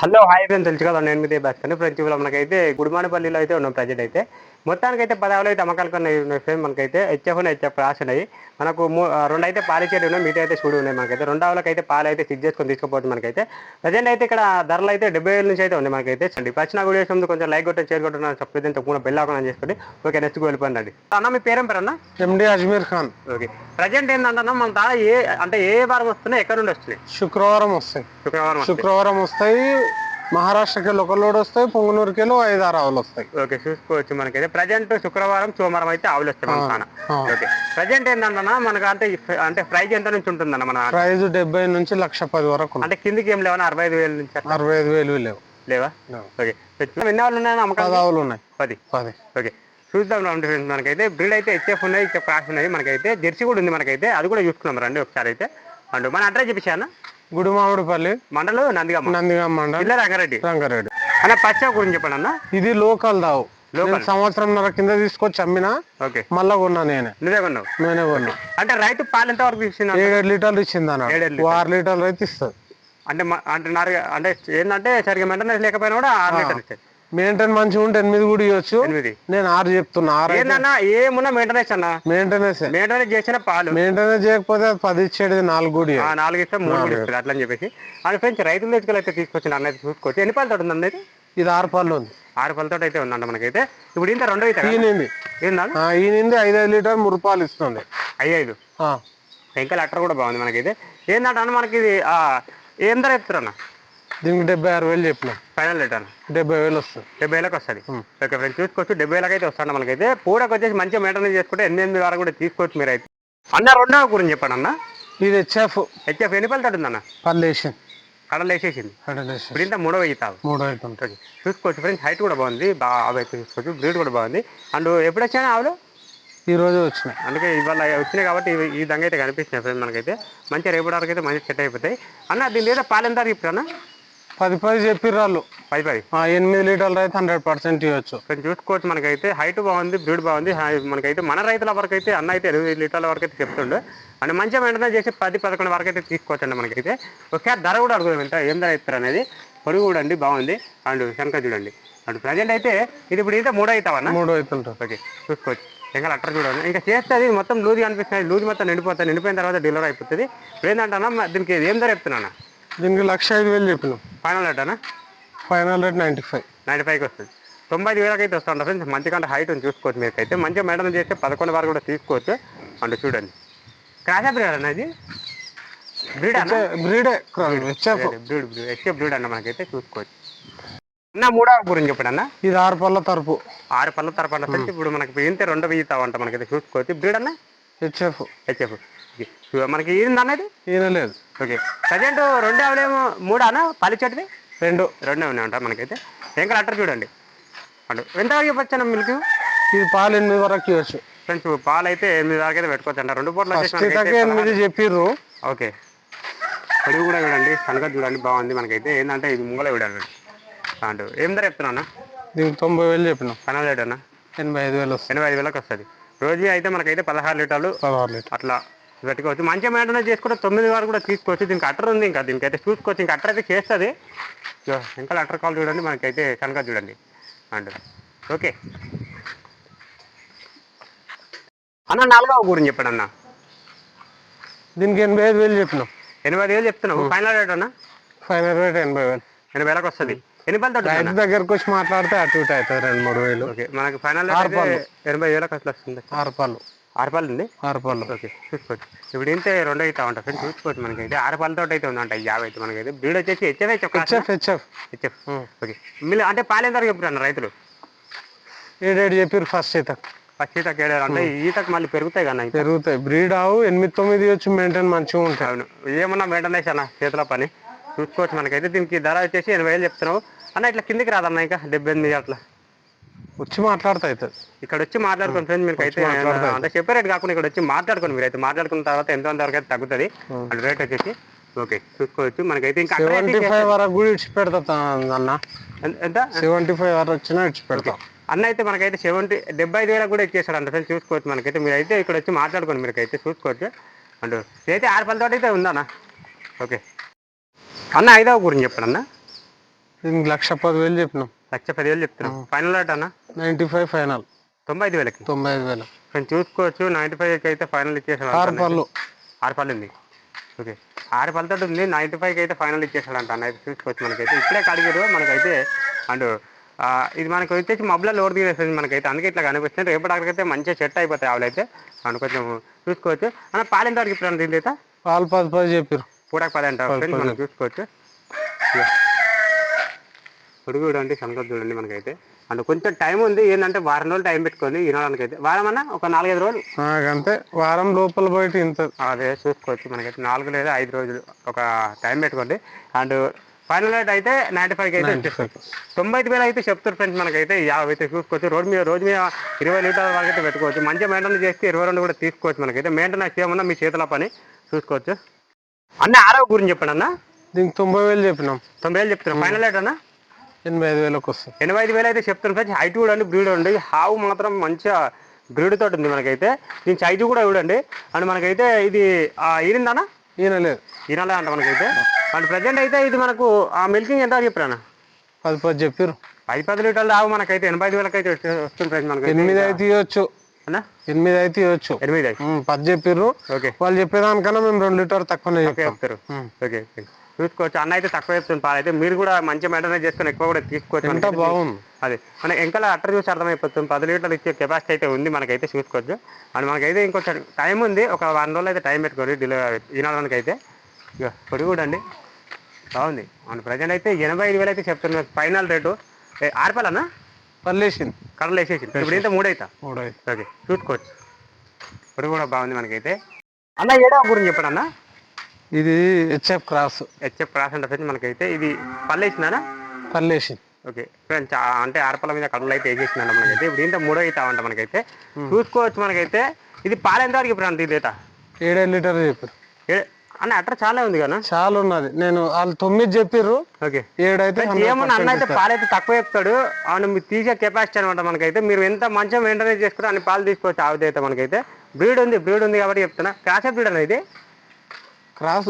Hello hi friend తెలుసు కదా నేను మీదే బస్ ఫ్రెండ్స్ ఇవాళ మనకైతే గుడిమానపల్లిలో అయితే ఉన్నాం ప్రజెంట్ అయితే. మొత్తానికి అయితే పదహారులో అయితే అమ్మకాలు కొన్ని ఉన్నాయి ఫ్రెండ్ మనకైతే హెచ్ఎఫ్ ఉన్నాయి హెచ్ఎఫ్ రాసి ఉన్నాయి. మనకు రెండు అయితే పాలిచేటి ఉన్నాయి మీట అయితే చూడు ఉన్నాయి మనకైతే. రెండు ఆవులకి అయితే పాలు అయితే చెక్ చేసుకొని తీసుకుపోతుంది మనకైతే. ప్రజెంట్ అయితే ఇక్కడ ధరలు అయితే డెబ్బై వేల నుంచి అయితే ఉన్నాయి మనకైతే. చండి వచ్చిన వీడియో ముందు కొంచెం లైక్ కొట్టి షేర్ కొట్టిన చెప్పేది తక్కువ బెల్ ఆకుండా చేసుకోండి. ఓకే నెక్స్ట్ వెళ్ళిపోయిందండి అన్న మీ పేరేం పేరు అన్న? MD Ajmeer Khan okay present ఏంటంటే మన దా ఏ అంటే ఏ వారం వస్తున్నాయి ఎక్కడ నుండి వస్తున్నాయి? శుక్రవారం వస్తాయి. శుక్రవారం. శుక్రవారం వస్తాయి మహారాష్ట్రకి ఒక లోడ్ వస్తాయి పొంగునూరుకి ఐదు ఆరు ఆవులు వస్తాయి. ఓకే చూసుకోవచ్చు మనకైతే. ప్రజెంట్ శుక్రవారం సోమవారం అయితే ఆవులు వస్తాయి. ఓకే. ప్రజెంట్ ఏంటన్నా మనకు అంటే అంటే ప్రైజ్ ఎంత నుంచి ఉంటుందన్న మన ప్రైజ్ డెబ్బై నుంచి లక్ష పది వరకు. అంటే కిందికి ఏం లేవన్నా అరవై ఐదు వేల నుంచి అరవై ఐదు వేలు లేవు. లేవా. ఓకే. ఎన్ని ఆవులు ఉన్నాయి అమ్మకాలు ఆవులు ఉన్నాయి. పది. పది. ఓకే. చూద్దాం రండి ఫ్రెండ్స్ మనకైతే బ్రీడ్ అయితే హెచ్ఎఫ్ ఉన్నాయి హెచ్ఎఫ్ క్రాస్ ఉన్నాయి మనకైతే జెర్సీ కూడా ఉంది మనకైతే. అది కూడా చూసుకున్నాం రండి ఒకసారి అయితే. అండ్ మన అడ్రస్ చెప్పేసాను గుడిమామిడిపల్లి మండలు నందిగామ. నందిగాం మండల్ జిల్లా రంగారెడ్డి. రంగారెడ్డి. అన్న పచ్చ గురించి చెప్పండి అన్న. ఇది లోకల్ దావు. సంవత్సరంన్నర కింద తీసుకొచ్చి అమ్మినా ఓకే. మళ్ళా కొన్నా నేనే. నువ్వే కొన్నావు? నేనే కొన్నా. అంటే రైతు పాలు ఎంత వరకు ఇచ్చింది ఏడేడు లీటర్లు ఇచ్చింది అన్నాడు ఆరు లీటర్లు అయితే ఇస్తుంది అంటే అంటే అంటే ఏంటంటే సరిగ్గా మెయింటెనెన్స్ లేకపోయినా కూడా ఆరు లీటర్లు ఇచ్చాయి మెయింటైన్ మంచిగా ఉంటే ఎనిమిది కూడా ఇవ్వచ్చు. ఎనిమిది. నేను ఆరు చెప్తున్నా. ఆరు ఏందన్నా ఏమున్నా మెయింటెనెన్స్ అన్న? మెయింటెనెన్స్ మెయింటెనెన్స్ చేసిన పాలు. మెయింటెనెన్స్ చేయకపోతే అది పది ఇచ్చేది నాలుగు కూడా. నాలుగు ఇస్తే మూడు కూడా అట్లా అని చెప్పేసి. అని ఫ్రెండ్స్ రైతుల దగ్గర అయితే తీసుకొచ్చిన అన్నది చూసుకోవచ్చు. ఎన్ని పాలతో ఉంది అన్నది ఇది? ఆరు పళ్ళు ఉంది. ఆరు పళ్ళతో అయితే ఉందంట మనకైతే. ఇప్పుడు ఇంత రెండో అయితే ఈనింది ఈనింది ఐదు ఐదు లీటర్ మురుపాలు ఇస్తుంది. అయ్యైదు ఆ, ఇంకా లెటర్ కూడా బాగుంది మనకైతే. ఏంటంటే అన్న మనకి ఇది? ఆ, ఏం ధర చెప్తారు అన్న? దీనికి డెబ్బై ఆరు వేలు చెప్పిన. ఫైనల్ లీటర్ డెబ్బై వేలు వస్తుంది. డెబ్బై వేలకు వస్తుంది. ఓకే ఫ్రెండ్స్ చూసుకోవచ్చు. డెబ్బై వేలకు అయితే వస్తాను మనకైతే. పూడకు వచ్చేసి మంచిగా మెయింటెనెన్స్ చేసుకుంటే ఎనిమిది వరకు కూడా తీసుకోవచ్చు మీరు అయితే అన్న రెండవ గురించి చెప్పండి అన్న. ఇది హెచ్ఎఫ్. హెచ్ఎఫ్ ఎన్ని పళ్ళు తడుందన్న పల్లేషన్ కడలు వేసేసింది. ఇప్పుడు ఇంత మూడో వెయ్యి తావు మూడు అవుతుంది చూసుకోవచ్చు ఫ్రెండ్స్. హైట్ కూడా బాగుంది. బాగా అయితే చూసుకోవచ్చు. బ్రీడ్ కూడా బాగుంది. అండ్ ఎప్పుడు వచ్చాను ఆవులు? ఈ రోజు వచ్చినాయి. అందుకే ఇవాళ వచ్చినాయి కాబట్టి ఈ విధంగా అయితే కనిపిస్తున్నాయి ఫ్రెండ్స్ మనకైతే. మంచిగా రేపటి వరకు అయితే మంచిగా సెట్ అయిపోతాయి. అన్న దీని లేదా పాలు ఎంత ఇప్పుడు అన్న పది పది చెప్పిర్రు వాళ్ళు. పది పది. ఆ, ఎనిమిది లీటర్లు అయితే హండ్రెడ్ పర్సెంట్ ఇవ్వచ్చు. కొంచెం చూసుకోవచ్చు మనకైతే హైట్ బాగుంది బ్రీడ్ బాగుంది. హై- మనకైతే మన రైతుల వరకు అయితే అన్న అయితే ఎనిమిది లీటర్ల వరకు అయితే చెప్తుండే. అండ్ మంచిగా మెయింటెనెన్స్ చేసి పది పదకొండు వరకు అయితే తీసుకోవచ్చండి మనకైతే ఒకసారి ధర కూడా అడుగుదాం ఎంత ఏం ధర ఇస్తారు అనేది. పొడుగు కూడా అండి బాగుంది. అండ్ శంకర్ చూడండి. అండ్ ప్రజెంట్ అయితే ఇది ఇప్పుడు అయితే మూడో అవుతావన్నా మూడు అవుతుంటారు ఓకే చూసుకోవచ్చు ఇంకా అట్టర్ చూడండి. ఇంకా చేస్తుంది మొత్తం లూజ్ కనిపిస్తుంది లూజ్ మొత్తం నిండిపోతుంది. నిండిపోయిన తర్వాత డెలివరీ అయిపోతుంది. ఇప్పుడు ఏంటంటే దీనికి ఏం ధర చెప్తున్నానా దీనికి లక్ష ఐదు వేలు చెప్పినాం. Final రేటానా five hundred ninety five ninety ఫైవ్కి వస్తుంది. తొంభై ఐదు వేలకి అయితే వస్తుంది ఫ్రెండ్స్. మంచి కంటే హైట్ ఉంది చూసుకోవచ్చు మీకు అయితే మంచిగా మెయింటైన్ చేస్తే పదకొండు వరకు కూడా తీసుకోవచ్చు. అంటే చూడండి. క్రాష్ బ్రీడ్ అన్న ఇది? బ్రీడ్ అన్న? బ్రీడే బ్రీడ్ బ్రీడ్ ఎక్కువ బ్రీడ్ అన్న మనకైతే చూసుకోవచ్చు. అన్న మూడో గురించి చెప్పండి అన్న. ఇది ఆరు పళ్ళ తరపు. ఆరు పళ్ళ తరపండి ఫ్రెండ్స్. ఇప్పుడు మనకి ఇంతే రెండు వెయ్యి తావంట మనకైతే చూసుకోవచ్చు. బ్రీడ్ అన్న? హెచ్ఎఫ్ హెచ్ఎఫ్ మనకి ఇది? అన్నది ఈయన లేదు. ఓకే. ప్రజెంట్ రెండు అవలేమో మూడు అన్న? పల్లి చెట్టుది రెండు. రెండే ఉన్నాయంట మనకైతే. ఇంకా అట్టర్ చూడండి. అంటే ఎంత చెప్పొచ్చు మిల్క్? ఇది పాలు ఎనిమిది వరకు ఇవ్వచ్చు ఫ్రెండ్స్ పాలు అయితే ఎనిమిది వరకు అయితే పెట్టుకోవచ్చు అంట. రెండు పూటలు ఎనిమిది చెప్పిర్రు? ఓకే. పొడుగు కూడా చూడండి. సంగతి చూడండి బాగుంది మనకైతే. ఏంటంటే ఇది ముంగల చూడండి అంటూ ఏం ధర చెప్తున్నా దీనికి తొంభై వేలు చెప్పినాం. పన్నెండు లీటర్ అన్న? ఎనభై ఐదు వేలు ఎనభై ఐదు వేలకు వస్తుంది. రోజు అయితే మనకైతే పదహారు లీటర్లు పదహారు లీటర్ అట్లా పెట్టుకోవచ్చు మంచిగా మెయింటెనెన్స్ చేసుకుంటే తొమ్మిది వరకు కూడా తీసుకోవచ్చు దీనికి అట్టర్ ఉంది ఇంకా. దీనికైతే చూసుకోవచ్చు. ఇంకా అట్టర్ అయితే చేస్తుంది. ఇంకా అట్టర్ కాల్ చూడండి. మనకైతే కనుక చూడండి. And okay. అన్న నాలుగవ గురించి చెప్పండి అన్న. దీనికి ఎనభై ఐదు వేలు చెప్పినాం. ఎనభై ఐదు వేలు చెప్తున్నావు. ఫైనల్ రేట్ అన్న? ఫైనల్ రేట్ ఎనభై వేలు. ఎనభై వేలకు వస్తుంది. ఎన్ని రైతు దగ్గరకు వచ్చి మాట్లాడితే అటు ఇటు అవుతుంది రెండు మూడు వేలు. ఓకే. మనకి ఫైనల్ ఎనభై వేలకు అసలు వస్తుంది. ఆరు పళ్ళు. ఆరు పళ్ళు ఉంది ఆరు పళ్ళు. ఓకే చూసుకోవచ్చు ఇప్పుడు ఇంతే రెండు అవుతా ఉంటాయి ఫ్రెండ్స్ చూసుకోవచ్చు మనకి అయితే ఆరు పళ్ళతో అయితే ఉందంట యాభై అయితే మనకైతే. బ్రీడ్ వచ్చేసి HF HF HF HF. Okay. మీరు అంటే పాలు ఎంత చెప్తారు రైతులు? ఏడేడు చెప్పిర్రు ఫస్ట్ ఈత. ఫస్ట్ ఈతకు ఏడారు అంటే ఈతకు మళ్ళీ పెరుగుతాయి కదా పెరుగుతాయి. బ్రీడ్ ఆవు ఎనిమిది తొమ్మిది వచ్చి మెయింటైన్ మంచిగా ఉంటాయి. అవును. ఏమన్నా మెయింటెనెన్స్ అన్న చేతుల పని? చూసుకోవచ్చు మనకైతే. దీనికి ధర వచ్చేసి ఎనభై వేలు చెప్తున్నావు. అన్న ఇట్లా కిందికి రాదన్న ఇంకా? డెబ్బై ఎనిమిది అట్లా. వచ్చి మాట్లాడితే అవుతుంది ఇక్కడ వచ్చి మాట్లాడుకోండి ఫ్రెండ్స్ మీకు అయితే. అంటే చెప్పే రేట్ కాకుండా ఇక్కడ వచ్చి మాట్లాడుకోండి మీరు అయితే మాట్లాడుకున్న తర్వాత ఎంత వరకు అయితే తగ్గుతుంది. అంటే రేట్ వచ్చేసి ఓకే చూసుకోవచ్చు. మనకైతే ఇంకా సెవెంటీ ఫైవ్ వరకు కూడా ఇచ్చి పెడతా అన్న. ఎంత- సెవెంటీ ఫైవ్ వరకు వచ్చినా ఇచ్చి పెడతా అన్న అయితే మనకైతే సెవెంటీ డెబ్బై ఐదు వేలకు కూడా ఇచ్చేసాడు అంటే ఫ్రెండ్స్ చూసుకోవచ్చు మనకైతే. మీరు అయితే ఇక్కడ వచ్చి మాట్లాడుకోండి మీరు అయితే చూసుకోవచ్చు. అంటూ ఇదైతే ఆరు పళ్ళతో అయితే ఉందన్న. ఓకే. అన్న ఐదవ గురించి చెప్పండి అన్న లక్ష పదివేలు చెప్పినాం. లక్ష పదివేలు చెప్తున్నాం. ఫైనల్ రేట్ అన్న? Ninety five final. తొంభై ఐదు వేలకి. తొంభై ఐదు వేలు. కొంచెం చూసుకోవచ్చు నైంటీ ఫైవ్కి అయితే ఫైనల్ ఇచ్చేసాడు ఆరు పళ్ళు. ఆరు పళ్ళు ఉంది. ఓకే. ఆరు పళ్ళతో ఉంది నైంటీ ఫైవ్కి అయితే ఫైనల్ ఇచ్చేసాడు అంట అన్న అయితే చూసుకోవచ్చు మనకైతే. ఇప్పుడే కడిగారు మనకైతే అండ్ ఇది మనకు వచ్చేసి మబ్బులో లోడ్ తీసేస్తుంది మనకైతే. అందుకే ఇట్లా కనిపిస్తుంది. రేపటి అయితే మంచిగా సెట్ అయిపోతాయి ఆవులు అయితే. మనం కొంచెం చూసుకోవచ్చు. అన్న పాలు ఎంత వరకు ఇప్పుడు దీని అయితే పాలు పది పది చెప్పారు పూటకు పది అంట ఫ్రెండ్స్ మనం చూసుకోవచ్చు. పొడుగు చూడండి సంగతి చూడండి మనకైతే. అండ్ కొంచెం టైం ఉంది ఏంటంటే వారం రోజులు టైం పెట్టుకోండి వినడానికి అయితే వారం అన్న ఒక నాలుగైదు రోజులు? అంతే వారం లోపల బయట ఇంత. అదే చూసుకోవచ్చు. మనకైతే నాలుగు లేదా ఐదు రోజులు ఒక టైం పెట్టుకోండి. అండ్ ఫైనల్ రేట్ అయితే నైంటీ ఫైవ్కి అయితే వచ్చేస్తుంది తొంభై ఐదు వేలు అయితే చెప్తారు ఫ్రెండ్స్ మనకైతే. యాభై అయితే చూసుకోవచ్చు. రోడ్ మీద రోజు మీద ఇరవై లీటర్ల వరకు అయితే పెట్టుకోవచ్చు. మంచిగా మెయింటెనెన్స్ చేస్తే ఇరవై రెండు కూడా తీసుకోవచ్చు మనకైతే. మెయింటెనెన్స్ ఏమన్నా మీ చేతుల పని. చూసుకోవచ్చు. అన్న ఆరో గురించి చెప్పండి అన్న. దీనికి తొంభై వేలు చెప్పినాం. తొంభై వేలు చెప్తున్నా. ఫైనల్ రేట్ అన్న? ఎనభై ఐదు వేలకు వస్తుంది. ఎనభై ఐదు వేలు అయితే చెప్తున్నారు ఫ్రెండ్స్. హైట్ చూడండి బ్రీడ్ ఉండి హావు మాత్రం మంచిగా బ్రీడ్ తోటి ఉంది మనకైతే. దీని సైజు కూడా చూడండి. అండ్ మనకైతే ఇది ఆ, ఈనిందనా? ఈయన లేదు. ఈనాలే అంట మనకైతే. అండ్ ప్రజెంట్ అయితే ఇది మనకు ఆ మిల్కింగ్ ఎంత చెప్పారా పది పది చెప్పారు పది పది లీటర్లు ఆవు మనకైతే ఎనభై ఐదు వేలకి అయితే వస్తుంది మనకి ఎనిమిది అయితే ఇవ్వచ్చు ఎనిమిది అయితే ఇవ్వచ్చు ఎనిమిది పది చెప్పిర్రు. ఓకే. వాళ్ళు చెప్పేదానికన్నా మేము రెండు లీటర్ తక్కువనే చెప్తాం. చెప్తారు. Okay okay. చూసుకోవచ్చు. అన్న అయితే తక్కువ చెప్తుంది పాలు అయితే. మీరు కూడా మంచి మెయింటెనెన్స్ చేసుకొని ఎక్కువ కూడా తీసుకోవచ్చు. బాగుంది. అదే. మన ఎంకల అట్టర్ చూసి అర్థమైపోతుంది. పది లీటర్లు ఇచ్చే కెపాసిటీ అయితే ఉంది మనకైతే చూసుకోవచ్చు. అండ్ మనకైతే ఇంకొంచెం టైం ఉంది. ఒక వన్ రోజులు అయితే టైం పెట్టుకోండి. డెలివరీ ఈనాడానికి అయితే. ఇక పొడి కూడా అండి బాగుంది. మన ప్రజెంట్ అయితే ఎనభై ఐదు వేలు అయితే చెప్తున్నారు ఫైనల్ రేటు ఆర్పాలన్నా పల్లేసింది కడలు వేసేసి ఇప్పుడు ఇంత మూడు అవుతా మూడు ఓకే చూసుకోవచ్చు. పొడి కూడా బాగుంది మనకైతే. అన్న ఏడవ గురించి చెప్పండి అన్న. ఇది హెచ్ఎఫ్ క్రాస్ హెచ్ఎఫ్ క్రాస్ అంటే ఫ్రెండ్స్ మనకైతే ఇది పల్లేసిందా పల్లేసింది ఓకే. ఫ్రెండ్స్ అంటే ఆరపల మీద కడలు అయితే వేసేసిందంట మనకైతే. ఇప్పుడు ఇంత మూడో అవుతామంట మనకైతే. చూసుకోవచ్చు మనకైతే. ఇది పాలు ఎంత వరకు ఇప్పుడు అంత ఇది అయితే ఏడేడు లీటర్ చెప్పారు అన్న అట్ర చాలా ఉంది కదా? చాలా ఉన్నది. నేను వాళ్ళు తొమ్మిది చెప్పిర్రు. ఓకే. ఏడైతే ఏమన్నా అన్న అయితే పాలు అయితే తక్కువ చెప్తాడు. అవును మీరు తీసే కెపాసిటీ అనమాట మనకైతే. మీరు ఎంత మంచిగా మెయింటైన్ చేసుకుంటే అన్ని పాలు తీసుకోవచ్చు ఆవుది అయితే మనకైతే. బ్రీడ్ ఉంది బ్రీడ్ ఉంది కాబట్టి చెప్తున్నా. క్రాస్ బ్రీడ్ అన్న ఇది? క్రాస్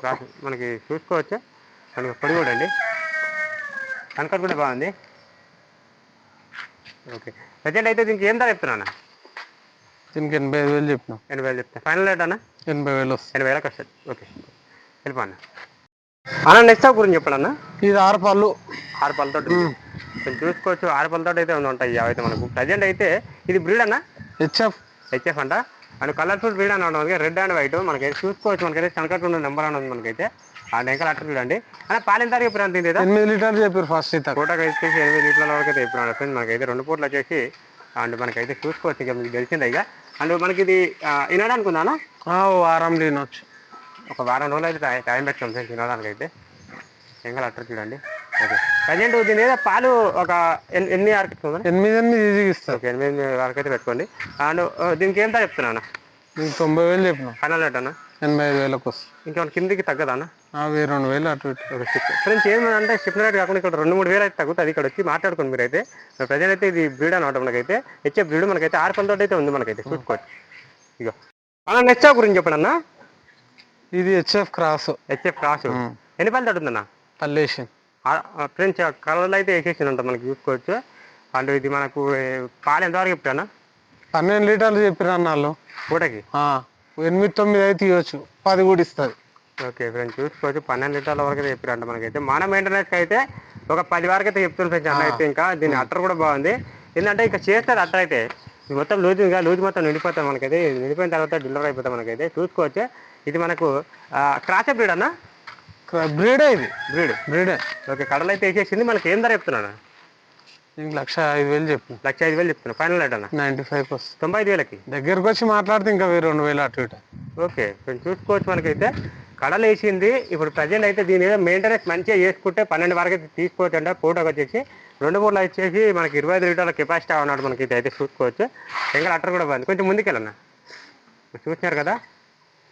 క్రాస్ మనకి చూసుకోవచ్చు? మనకి పొడి కూడా అండి కనకట్ కూడా బాగుంది. ఓకే. ప్రజెంట్ అయితే దీనికి ఏం ధర చెప్తున్నా దీనికి ఎనభై ఐదు వేలు చెప్పినాం ఎనభై వేలు చెప్తా. ఫైనల్ రేట్ అన్న? ఎనభై వేలు ఎనభై వేలకు వస్తుంది. ఓకే. వెళ్ళిపో అన్న. అన్న నెక్స్ట్ గురించి చెప్పండి అన్న. ఇది ఆరు పళ్ళు. ఆరు పళ్ళతో కొంచెం చూసుకోవచ్చు. ఆరు పళ్ళతో అయితే ఉంటాయి. అవైతే మనకు. ప్రజెంట్ అయితే ఇది బ్రీడ్ అన్న? హెచ్ఎఫ్. హెచ్ఎఫ్ అంట. అండ్ కలర్ఫుల్ బ్రీడ్ అని ఉంటుంది రెడ్ అండ్ వైట్. మనకైతే చూసుకోవచ్చు మనకైతే ఉన్న నెంబర్ అని ఉంది మనకైతే. ఆ నెంకల్ అట్ట చూడండి. అన్న పాలెంత తారీఖు ఇప్పుడు అంత ఎనిమిది లీటర్లు చెప్పారు ఫస్ట్ ఇత పూటకు వచ్చేసి ఎనిమిది లీటర్ల వరకు అయితే ఇప్పుడు ఫ్రెండ్స్ మనకైతే రెండు పూటలు వచ్చేసి అండ్ మనకైతే చూసుకోవచ్చు ఇక మీకు తెలిసిందే ఇక. అండ్ మనకి ఇది వినడానికి ఉందా అన్న? వారం తినొచ్చు. ఒక వారం రోజులు అయితే టై- పెట్టాం ఫ్రెండ్స్ తినడానికి అయితే ఎంగల్ అట్టర్ చూడండి. ఓకే. ప్రజెంట్ దీని మీద పాలు ఒక ఎన్- ఎన్ని వరకు ఎనిమిది ఎనిమిది ఈజీగా ఇస్తారు ఓకే ఎనిమిది వరకు అయితే పెట్టుకోండి. అండ్ దీనికి ఏం తా చెప్తున్నా దీనికి తొంభై వేలు చెప్పినాం. ఫైనల్ రేట్ అన్న? ఎనభై ఐదు వేలకు వస్తుంది ఇంకేమైనా కిందికి తగ్గదా అన్న? అవి రెండు వేలు అటు ఫ్రెండ్స్ ఏమంటే షిప్ రేట్ కాకుండా ఇక్కడ రెండు మూడు వేలు అయితే తగ్గుతుంది. ఇక్కడ వచ్చి మాట్లాడుకోండి మీరైతే. ప్రజెంట్ అయితే ఇది బ్రీడ్ అనమాట మనకైతే. హెచ్ఏ బ్రీడ్ మనకైతే ఆరు పళ్ళతో అయితే ఉంది మనకైతే. చూసుకోవచ్చు ఇక అన్న నెక్స్ట్ గురించి చెప్పండి అన్న. ఇది హెచ్ఎఫ్ క్రాస్. HF cross. ఎన్ని పళ్ళు తగ్గుతుందన్న పల్లేసింది ఫ్రెండ్స్ కలర్లు అయితే వేసేసి ఉంటుంది మనకి చూసుకోవచ్చు. అండ్ ఇది మనకు పాలు ఎంతవరకు చెప్తానా పన్నెండు లీటర్లు చెప్పిన అన్నాళ్ళు పూటకి? ఎనిమిది తొమ్మిది అయితే ఇవ్వచ్చు. పది కూడా ఇస్తుంది. ఓకే ఫ్రెండ్స్ చూసుకోవచ్చు. పన్నెండు లీటర్ల వరకు అయితే చెప్పారంట మనకైతే. మన మెయింటెనెన్స్ అయితే ఒక పది వరకు అయితే చెప్తుంది ఫ్రెండ్స్ అన్న అయితే ఇంకా. దీని అట్టర్ కూడా బాగుంది. ఏంటంటే ఇంకా చేస్తారు అట్టర్ అయితే. మొత్తం లూజ్ ఇంకా లూజ్ మొత్తం నిండిపోతాం మనకైతే. నిండిపోయిన తర్వాత డెలివరీ అయిపోతాం మనకైతే. చూసుకోవచ్చు. ఇది మనకు క్రాస్ బ్రీడ్ అన్న? బ్రీడే ఇది. బ్రీడ్. బ్రీడే. ఓకే కడలు అయితే వేసేసింది. మనకి ఏం ధర చెప్తున్నాను దీనికి లక్ష ఐదు వేలు చెప్పిన లక్ష ఐదు వేలు చెప్తున్నా. ఫైనల్ రేట్ అన్న? నైంటీ ఫైవ్కి వస్తుంది తొంభై ఐదు వేలకి? దగ్గరకు వచ్చి మాట్లాడితే ఇంకా వెయ్యి రెండు వేలు అటు ఇటు. ఓకే కొంచెం చూసుకోవచ్చు మనకైతే. కడలు వేసింది. ఇప్పుడు ప్రజెంట్ అయితే దీని మీద మెయింటెనెన్స్ మంచిగా చేసుకుంటే పన్నెండు వరకు అయితే తీసుకోవచ్చు అంటే. పూటకు వచ్చేసి రెండు మూడు వచ్చేసి మనకి ఇరవై ఐదు లీటర్ల కెపాసిటీ అన్నాడు మనకి ఇది అయితే చూసుకోవచ్చు. ఎంగల్ అట్టర్ కూడా బాగుంది కొంచెం ముందుకెళ్ళన్నా. చూసినారు కదా?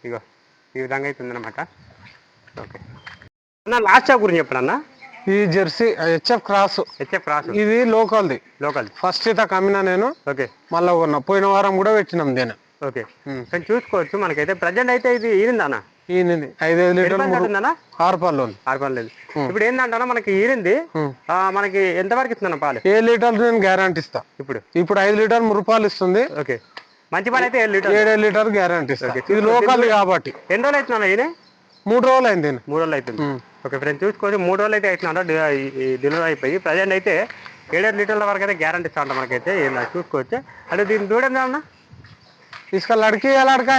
ఇగో ఈ విధంగా అయితే ఉందన్నమాట ఓకే. అన్న లాస్ట్ షాప్ గురించి చెప్పండి అన్న. ఈ Jersey HF cross. HF cross. ఇది లోకల్ది. లోకల్ ఫస్ట్ ఇత కమ్మినా నేను. ఓకే. మళ్ళీ కొన్నా పోయిన వారం కూడా పెట్టినాం దీని ఓకే. కొంచెం చూసుకోవచ్చు మనకైతే. ప్రజెంట్ అయితే ఇది ఈరిందా అన్న? ఈయనది ఐదైదు లీటర్లు ఆరు ఉంది. ఆరు పళ్ళు లేదు. ఇప్పుడు ఏంటంటే మనకి ఈరింది మనకి ఎంత వరకు ఇస్తుందన్న పాలు? ఏ లీటర్లు నేను గ్యారంటీ ఇస్తా. ఇప్పుడు? ఇప్పుడు ఐదు లీటర్ రూపాయలు ఇస్తుంది. ఓకే. మంచి పాలు అయితే ఏడు లీటర్ ఏడే లీటర్ గ్యారంటీ ఇస్తా. ఇది లోకల్ కాబట్టి. ఎన్ని రోజులు అవుతుందన్న ఈయన మూడు రోజులు అయింది మూడు రోజులు అవుతుంది ఓకే ఫ్రెండ్ చూసుకొని మూడు రోజులు అయితే ఇట్లా డెలివరీ అయిపోయి ప్రజెంట్ అయితే ఏడేడు లీటర్ల వరకు అయితే గ్యారంటీ ఇస్తా ఉంటాం మనకైతే. ఏం చూసుకోవచ్చు. అంటే దీన్ని చూడండి అన్న ఇసుక లడికి ఎలా అడకా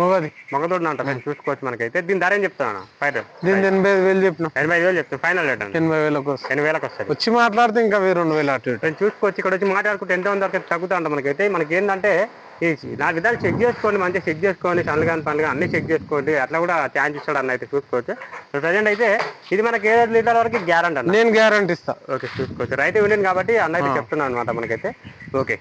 మొగది మగది. అంట ఫ్రెండ్ చూసుకోవచ్చు మనకైతే. దీని ధర ఏం చెప్తాను ఫైనల్ దీని ఎనభై వేలు చెప్పిన. ఎనభై వేలు చెప్తాను. ఫైనల్ రేట్ ఎనభై వేలకు ఎనభై వేలకు వస్తాయి వచ్చి మాట్లాడితే ఇంకా రెండు వేలు అటు చూసుకోవచ్చు. ఇక్కడ వచ్చి మాట్లాడుకుంటే ఎంత వరకు తగ్గుతా ఉంటాం మనకైతే. మనకి ఏంటంటే నా విధాలు చెక్ చేసుకోండి మంచిగా చెక్ చేసుకోండి సన్లు కానీ పనులు అన్ని చెక్ చేసుకోండి. అట్లా కూడా ఛాన్స్ ఇస్తాడు అన్న అయితే చూసుకోవచ్చు. ప్రజెంట్ అయితే ఇది మనకి ఏడు లీటర్ల వరకు గ్యారంటీ అన్న. నేను గ్యారంటీ ఇస్తా. ఓకే చూసుకోవచ్చు. రైతు యూనియన్ కాబట్టి అన్న అయితే చెప్తున్నాను అనమాట మనకైతే. ఓకే.